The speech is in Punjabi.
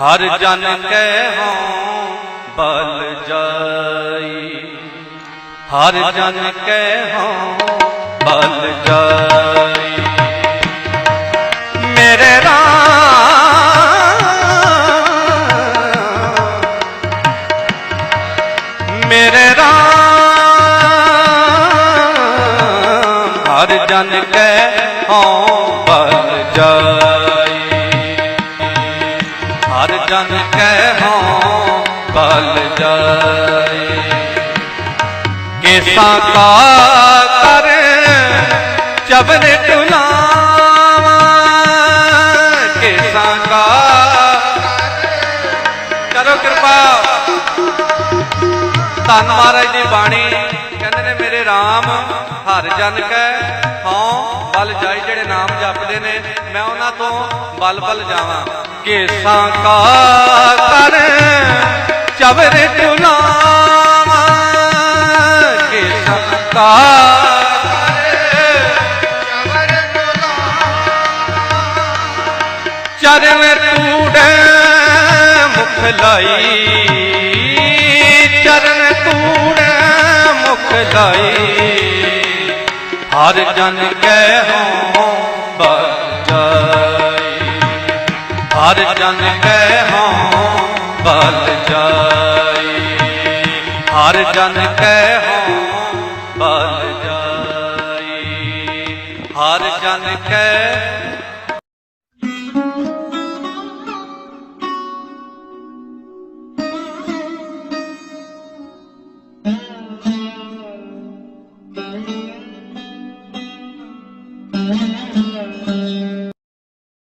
ਹਰ ਜਨ ਕੈ ਹਉ ਬਲ ਜਾਈ। ਹਰ ਜਨ ਕੈ ਹਉ ਬਲ ਜਾਈ। ਮੇਰੇ ਰਾਮ ਮੇਰੇ ਰਾਮ, ਹਰ ਜਨ ਕੈ ਹਉ ਬਲ ਜਾਈ। ਜਨ ਕੈ ਹਉ ਬਲ ਜਾਏ। ਕੇਸਾਂ ਕਾ ਕਰ ਚਬਨ ਟੁਲਾਵਾ ਕੇਸਾਂ ਕਾ ਕਰੋ ਕਿਰਪਾ। ਧੰਨ ਮਹਾਰਾਜ ਦੀ ਬਾਣੀ ਕਹਿੰਦੇ ਨੇ, ਮੇਰੇ RAM ਹਰ ਜਨ ਕੈ ਹਉ, ਬਲ ਜਾਏ, ਜਿਹੜੇ ਨਾਮ ਜਪਦੇ ਨੇ, ਮੈਂ ਉਹਨਾਂ ਤੋਂ ਬਲ ਬਲ ਜਾਵਾਂ। ਕੇਸਾਂ ਕਾ ਕਰ ਚਬਰ ਟੁਲਾਵਾ ਕੇਸਾਂ ਕਾ ਚਰਨ ਤੂੜੇ ਮੁਖ ਲਾਈ, ਚਰਨ ਤੂੜੇ ਮੁਖ ਲਾਈ। ਹਰ ਜਨ ਕੈ ਹਉ ਬਲ ਹਰ ਜਨ ਕੈ ਹੋਂ, ਬਲ ਜਾਈ ਹਰ ਜਨ ਕੈ ਹੋਂ, ਬਲ ਜਾਈ ਹਰ ਜਨ ਕੈ Mm-hmm.